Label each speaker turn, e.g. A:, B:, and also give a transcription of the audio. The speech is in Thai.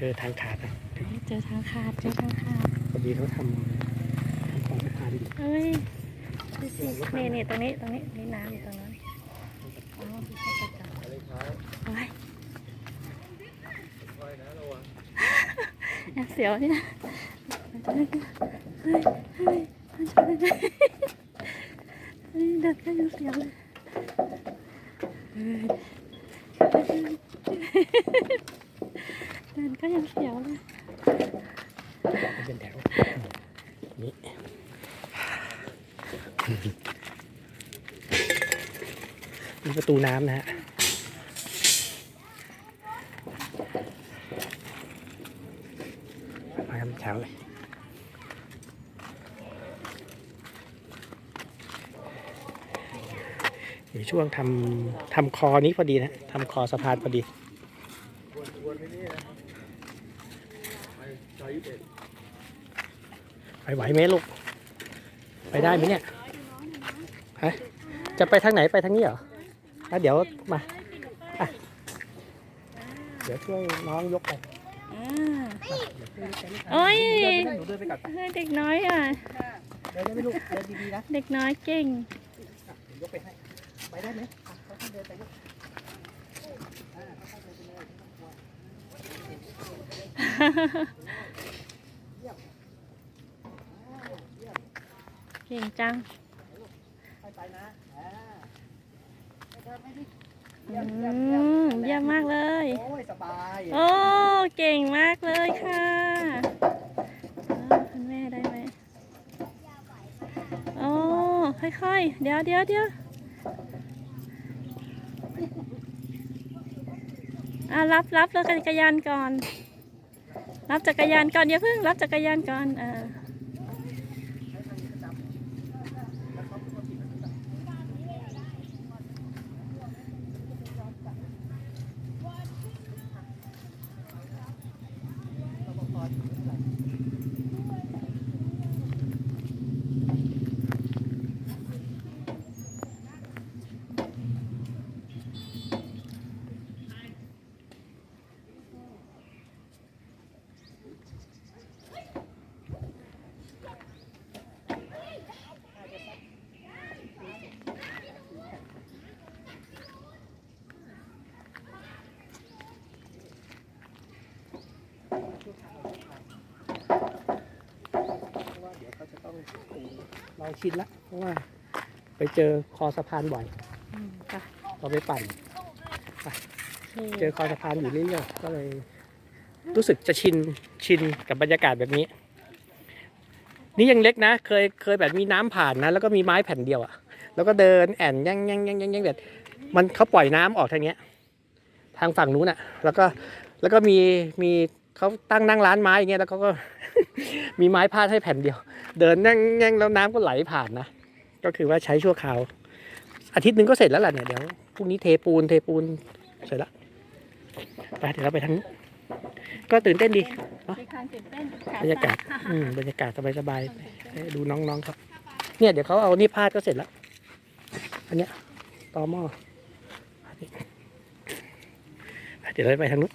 A: เจอทางขาดนะ
B: เจอทางขาดเจอทางขาด
A: พอดีเขาทำทำของสะพานอยู่
B: เฮ้ยดูสินี่นี่ตรงนี้ตรงนี้นี่น้ำอยู่ตรงนั้นอ๋อพี่ชายจะจับโอ้ยแอบเสียวเนี่ยเฮ้ยเฮ้ยเฮ้ยเฮ้ยเดินก็ยังเสียวเลยเฮ้็ยังเสียวเลย
A: เป็นแถวนี่มีประตูน้ำนะฮะมาทำแถวเลยอยู่ช่วงทำทำคอนี้พอดีนะทำคอสะพานพอดี ไปไหวไหมลูก ไปได้ไหมเนี่ยฮะจะไปทางไหนไปทางนี้เหรออะเดี๋ยวมาอะเดี๋ยวช่วยน้องยกไป
B: อ่าโอ้ย
A: หนูเดินไปก่อน
B: เฮ้ยเด็กน้อยอะ
A: เดินได้ไหมลูกเดินดีๆนะ
B: เด็กน้อยเก่ง
A: เดี๋ยวยกไปให้ไปได้ไหมอะค่อยๆเดินไปลูก
B: เก่งจัง
A: ไปๆนะอ่า
B: อืมเยี่ยมมากเลย
A: โอ้ยสบาย
B: โอ้ เก่งมากเลยค่ะเออคุณแม่ได้ไหมโอ้ค่อยๆ เดี๋ยวเดี๋ยวเดี๋ยวอะรับรับรถจักรยานก่อน รับจักรยานก่อนอย่าเพิ่งรับจักรยานก่อน เออ
A: เพราะว่าเดี๋ยวเขาจะต้องลองชินละเพราะว่าไปเจอคอสะพานบ่อย
B: อืมค่ะ
A: เราไปปั่น
B: โอเค
A: เจอคอสะพานอยู่เรื่อยๆก็เลย รู้สึกจะชินชินกับบรรยากาศแบบนี้ นี่ยังเล็กนะ เคยเคยแบบมีน้ำผ่านนะ แล้วก็มีไม้แผ่นเดียวอะแล้วก็เดินแอนยังยังยังยังยังแบบมันเขาปล่อยน้ำออกทางเนี้ย ทางฝั่งนู้นอะแล้วก็แล้วก็มีมี เขาตั้งนั่งร้านไม้อย่างเงี้ยแล้วเขาก็ มีไม้พาดให้แผ่นเดียว เดินนั่งยังแล้วน้ำก็ไหลผ่านนะก็คือว่าใช้ชั่วคราวอาทิตย์หนึ่งก็เสร็จแล้วล่ะเนี่ยเดี๋ยวพรุ่งนี้เทปูนเทปูนเสร็จแล้วไปเดี๋ยวเราไปทางนู้นก็ตื่นเต้นดี
B: มีความตื่นเต้น
A: บรรยากาศอืมบรรยากาศสบายๆให้ดูน้องๆครับ เนี่ยเดี๋ยวเขาเอานี่พาดก็เสร็จแล้วอันเนี้ยตอหม้ออันนี้เดี๋ยวเราไปทางนู้น